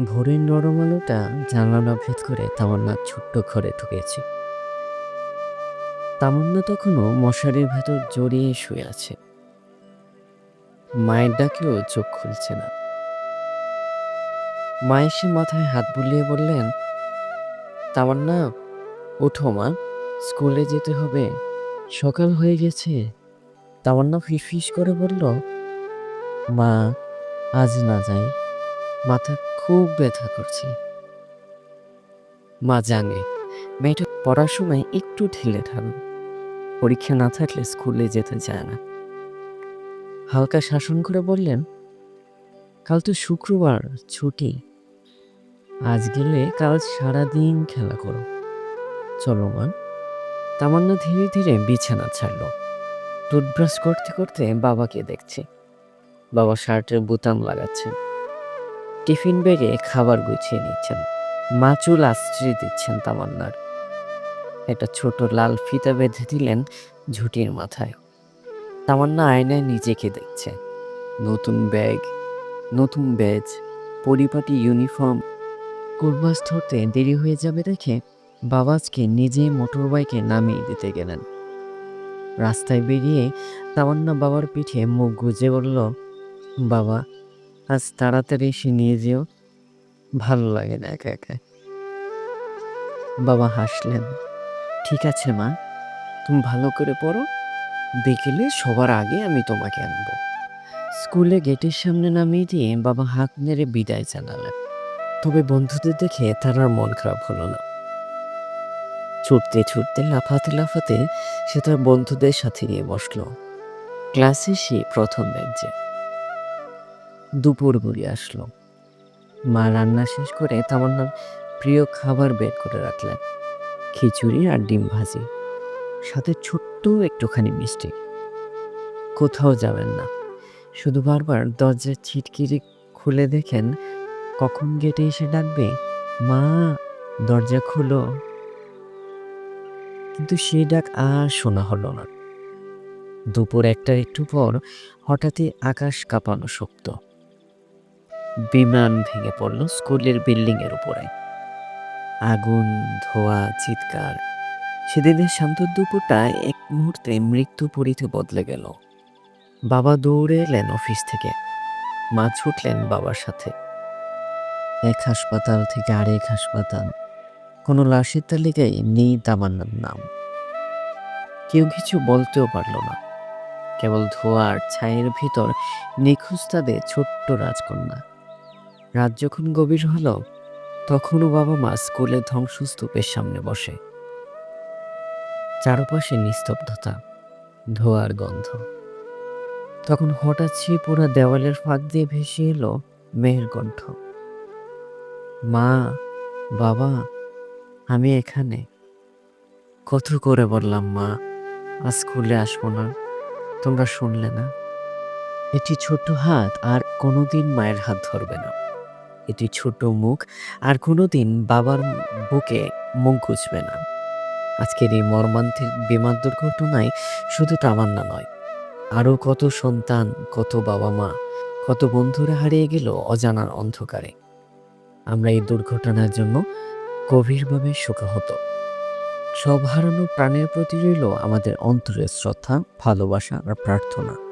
ভোরের নরম আলোটা জানালা ভেদ করে তামান্নার ছোট্ট ঘরে ঢুকেছে। তামান্না তখনও মশারির ভেতর জড়িয়ে শুয়ে আছে। মায়ের ডাকেও চোখ খুলছে না। মা এসে মাথায় হাত বুলিয়ে বললেন, তামান্না, ওঠো মা, স্কুলে যেতে হবে। সকাল হয়ে গেছে। তামান্না ফিসফিস করে বলল, মা, আজ না যাই। মাথা খুব ব্যথা করছে। মা জানে, মেয়েটা পড়ার সময় একটু ঢিলে ঢাল পরীক্ষা না থাকলে স্কুলে যেতে চায় না। হালকা শাসন করে বললেন, কাল তো শুক্রবার ছুটি। আজ গেলে কাল সারাদিন খেলা করো। চলো মা। তামান্না ধীরে ধীরে বিছানা ছাড়লো। টুথব্রাশ করতে করতে বাবাকে দেখছে। বাবা শার্টের বোতাম লাগাচ্ছেন। টিফিন ব্যাগে খাবার গুছিয়ে নিচ্ছেন। মা চুল আশ্রয় দিচ্ছেন তামান্নার। একটা ছোট লাল ফিতা বেঁধে দিলেন ঝুটির মাথায়। তামান্না আয়নায় নিজেকে দেখছে। নতুন ব্যাগ, নতুন ব্যাজ, পরিপাটি ইউনিফর্ম। কুরবাস ধরতে দেরি হয়ে যাবে দেখে বাবাজকে নিজে মোটর বাইকে নামিয়ে দিতে গেলেন। রাস্তায় বেরিয়ে তামান্না বাবার পিঠে মুখ গুজে বলল, বাবা আজ তাড়াতাড়ি এসে নিয়ে যেও। ভালো লাগে না একা একা। বাবা হাসলেন, ঠিক আছে মা, তুমি ভালো করে পড়ো। বিকেলে সবার আগে আমি তোমাকে আনব। স্কুলে গেটের সামনে নামিয়ে দিয়ে বাবা হাত নেড়ে বিদায় জানালেন। তবে বন্ধুদের দেখে তার আর মন খারাপ হলো না। ছুটতে ছুটতে, লাফাতে লাফাতে সে তার বন্ধুদের সাথে নিয়ে বসল। ক্লাসে সে প্রথম বেঞ্চে। দুপুর গড়িয়ে আসলো। মা রান্না শেষ করে তামান্নার প্রিয় খাবার বের করে রাখলেন। খিচুড়ি আর ডিম ভাজি, সাথে ছোট্ট একটুখানি মিষ্টি। কোথাও যাবেন না। শুধু বারবার দরজার ছিটকিরি খুলে দেখেন, কখন গেটে এসে ডাকবে, মা, দরজা খুলো। কিন্তু সেই ডাক আর শোনা হলো না। দুপুর একটা একটু পর হঠাৎই আকাশ কাঁপানো শক্ত। বিমান ভেঙে পড়ল স্কুলের বিল্ডিং এর উপরে। আগুন, ধোয়া, চিৎকার। সেদিনের শান্ত দুপুরটা এক মুহূর্তে মৃত্যু পরিতে বদলে গেল। বাবা দৌড়ে এলেন অফিস থেকে। মা ছুটলেন বাবার সাথে। এক হাসপাতাল থেকে আরেক হাসপাতাল। কোনো লাশের তালিকায় নেই তামান্নার নাম। কেউ কিছু বলতেও পারল না। কেবল ধোয়ার ছায়ের ভিতর নিখোঁজ তাদের ছোট্ট রাজকন্যা। রাত যখন গভীর হলো, তখনও বাবা মা স্কুলের ধ্বংসস্তূপের সামনে বসে। চারপাশে নিস্তব্ধতা, ধোয়ার গন্ধ। তখন হঠাৎ সে পুরো দেওয়ালের ফাঁক দিয়ে ভেসে এলো মেয়ের কণ্ঠ। মা, বাবা, আমি এখানে। কত করে বললাম, মা, আজ স্কুলে আসব না, তোমরা শুনলে না। এটি ছোট হাত আর কোনোদিন মায়ের হাত ধরবে না। এটি ছোট মুখ, আর কোনোদিন বাবার বুকে মুখ গুছবে না। আজকের এই মর্মান্তিক বিমান দুর্ঘটনায় শুধু তামান্না নয়, আরও কত সন্তান, কত বাবা মা কত বন্ধুরা হারিয়ে গেল অজানার অন্ধকারে। আমরা এই দুর্ঘটনার জন্য গভীরভাবে শোকাহত। সব হারানো প্রাণের প্রতি রইল আমাদের অন্তরের শ্রদ্ধা, ভালোবাসা আর প্রার্থনা।